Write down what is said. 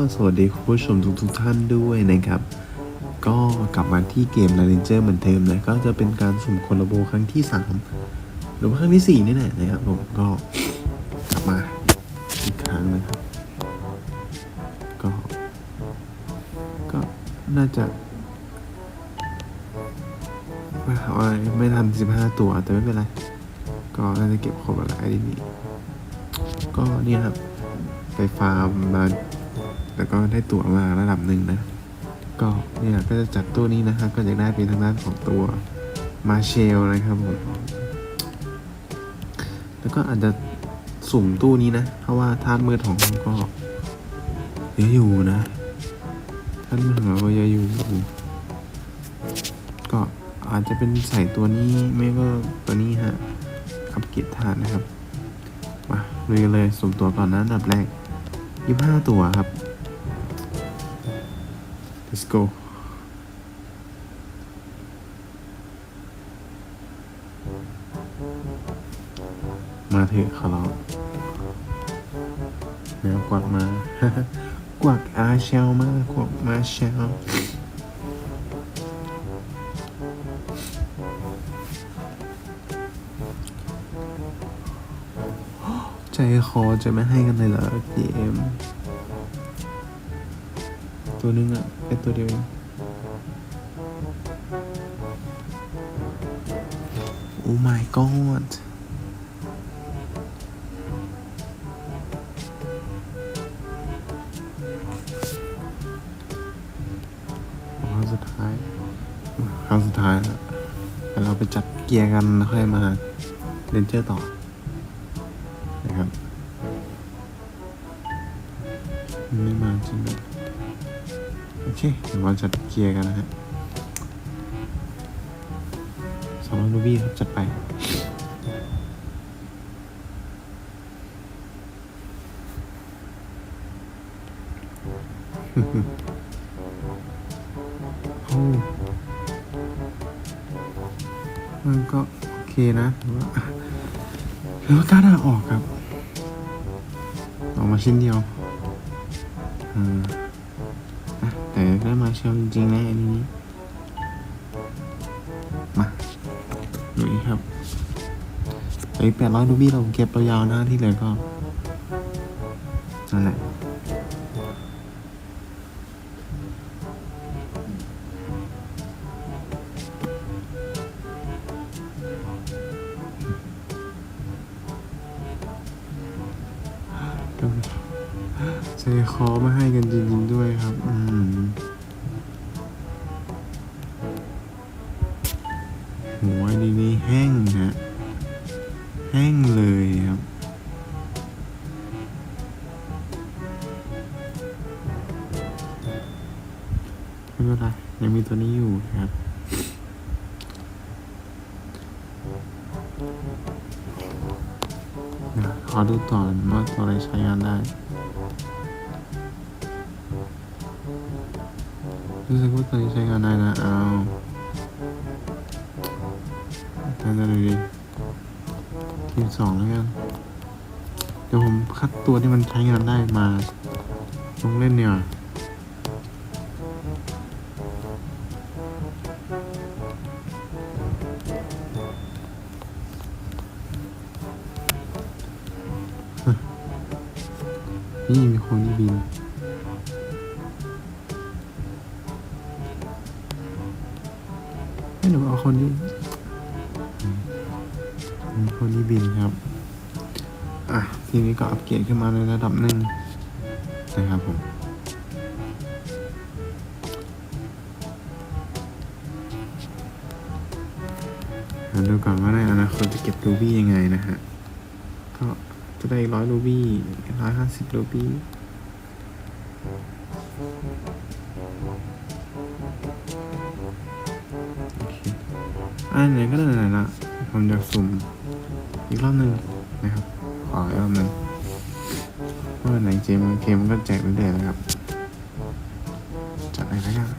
ก็สวัสดีคุณผู้ชมทุกทุกๆท่านด้วยนะครับ ก็กลับมาที่เกม l า r นเจอร์เหมือนเดิมนะก็จะเป็นการสุ่มโคลาโบครั้งที่ 3 หรือว่าครั้งที่ 4 นี่แหละนะครับผมก็กลับมาอีกครั้งนะครับ ก็ก็น่าจะไม่เอาไม่ทัน 15 ตัวแต่ไม่เป็นไร ก็น่าจะเก็บครบแล้วไอ้นี่ก็เนี่ยครับ ไปฟาร์มมา แล้วก็ได้ตั๋วมาระดับหนึ่งนะ ก็เนี่ยก็จะจัดตู้นี้นะครับ ก็จะได้เป็นทางด้านของตัวมาเชลนะครับผม แล้วก็อาจจะสุ่มตู้นี้นะ เพราะว่าธาตุมืดของเราก็เยอะอยู่นะธาตุมืดของเราก็เยอะอยู่ ก็อาจจะเป็นใส่ตัวนี้ไม่ก็ตัวนี้ฮะอัปเกรดธาตุนะครับ มาลุยเลยสุ่มตัวก่อนนะอันดับแรกยี่ห้าตัวครับ let's go มาเถอะขอร้องแมวกวักมา กวักอาเชลมากวักมาเชลใจคอจะไม่ให้กันเลยเหรอเกม ตัวนึงอะแค่ตัวเดียวเองโอ้ my god ครั้งสุดท้ายครั้งสุดท้ายแล้วเดี๋ยวเราไปจัดเกียร์กันแล้วค่อยมาเรนเจอร์ต่อนะครับ ไม่มาจริงโอเคเดี๋ยวเราจัดเกียร์กันนะฮะสองร้อยรูบี้ครับจัดไปโอ้มันก็โอเคนะถือว่าถือว่ากล้าด่าออกครับ ออกมาชิ้นเดียว แต่ได้มาเชมจริงๆนะอันนี้ มาดูนี่ครับไอ้แปดร้อยดูบี้เราเก็บเรายาวๆนะที่เหลือก็ ใจคอไม่ให้กันจริงๆด้วยครับ อืมหัวดีนี้แห้งฮะแห้งเลยครับไม่เป็นไรยังมีตัวนี้อยู่นะครับเดี๋ยวขอดูต่อว่าตัวอะไรใช้งานได้ รู้สึกว่าตัวนี้ใช้งานได้นะเอาน่าจะดีทีมสองแล้วกัน เดี๋ยวผมคัดตัวที่มันใช้งานได้มาลงเล่นเนี่ยนี่มีคนที่บิน หนูเอาคนที่คนที่บินครับ อะ ทีนี้ก็อัปเกรดขึ้นมาในระดับหนึ่งนะครับผมมาดูก่อนว่าในอนาคตจะเก็บรูบี้ยังไงนะฮะ ก็จะได้ร้อยรูบี้ร้อยห้าสิบรูบี้ อันไหนก็ได้ไหนละผมอยากสุ่มอีกรอบหนึ่งนะครับขออีกรอบหนึ่งเมื่อไหนเกมเกมมันก็แจกเรื่อยๆนะครับจัดอะไรแล้วกับ